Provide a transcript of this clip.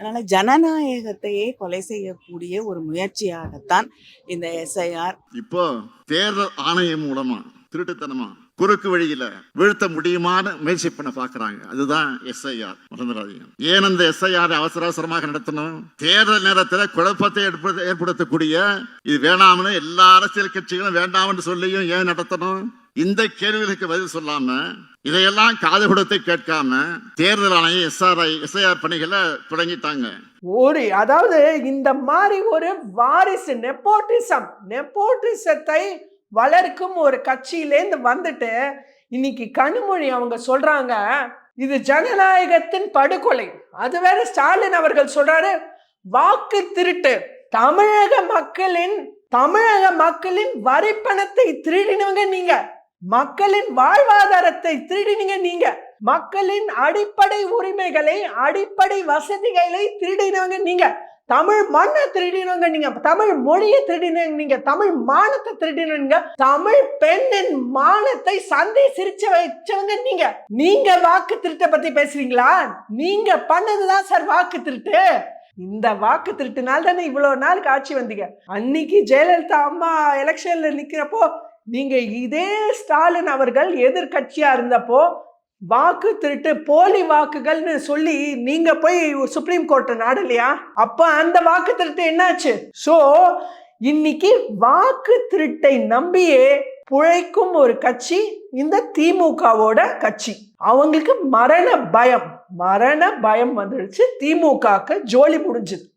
அதனால ஜனநாயகத்தையே கொலை செய்யக்கூடிய ஒரு முயற்சியாகத்தான் இந்த எஸ்ஐஆர் இப்போ தேர்தல் ஆணையம் மூலமா திருட்டுத்தனமா குறுக்கு வழியில வீழ்த்த முடியுமான்னு முயற்சி பண்ண பாக்குறாங்க அதுதான் எஸ்ஐஆர் மறந்துடாதீங்க. ஏன் அந்த எஸ்ஐஆர் அவசர அவசரமாக நடத்தணும்? தேர்தல் நேரத்தில் குழப்பத்தை ஏற்படுத்த- ஏற்படுத்தக்கூடிய இது வேணாம்னு எல்லா அரசியல் கட்சிகளும் வேண்டாம்னு சொல்லியும் ஏன் நடத்தணும்? இந்த கேள்விகளுக்கு பதில் சொல்லாம இதையெல்லாம் காது கொடுத்து கேட்காம தேர்தல் ஆணையம் எஸ்ஆர்ஐ எஸ்ஐஆர் பணிகளை தொடங்கிட்டாங்க. ஒரு அதாவது இந்த மாதிரி ஒரு வாரிசு நெப்போட்டிசம் நெப்போட்டிசத்தை வளர்க்கும் ஒரு கட்சியிலேருந்து வந்துட்டு இன்னைக்கு கனிமொழி அவங்க சொல்றாங்க இது ஜனநாயகத்தின் படுகொலை. அது வேற ஸ்டாலின் அவர்கள் சொல்றாரு வாக்கு திருட்டு. தமிழக மக்களின் தமிழக மக்களின் வரி பணத்தை திருடினவங்க நீங்க. மக்களின் வாழ்வாதாரத்தை திருடினீங்க நீங்க. மக்களின் அடிப்படை உரிமைகளை அடிப்படை வசதிகளை திருடினவங்க நீங்க. தமிழ் மண்ணை திருடினுங்க நீங்க. தமிழ் மொழியை திருடினுங்க நீங்க. தமிழ் மானத்தை திருடினுங்க. தமிழ் பெண்ணின் மானத்தை சந்தை சிரிச்ச வச்சவங்க நீங்க. நீங்க வாக்கு திருட்டை பத்தி பேசுறீங்களா? நீங்க பண்ணதுதான் சார் வாக்கு திருட்டு. இந்த வாக்கு திருட்டுனால தானே இவ்வளவு நாள் ஆட்சி வந்தீங்க. அன்னைக்கு ஜெயலலிதா அம்மா எலெக்ஷன்ல நிக்கிறப்போ நீங்க இதே ஸ்டாலின் அவர்கள் எதிர்கட்சியா இருந்தப்போ வாக்கு திருட்டு போலி வாக்குகள்னு சொல்லி நீங்க போய் சுப்ரீம் கோர்ட்டை நாடலையா? அப்ப அந்த வாக்கு திருட்டு என்னாச்சு? சோ இன்னைக்கு வாக்கு திருட்டை நம்பியே புழைக்கும் ஒரு கட்சி இந்த திமுகவோட கட்சி. அவங்களுக்கு மரண பயம் மரண பயம் வந்துடுச்சு திமுகக்கு ஜோலி முடிஞ்சுது.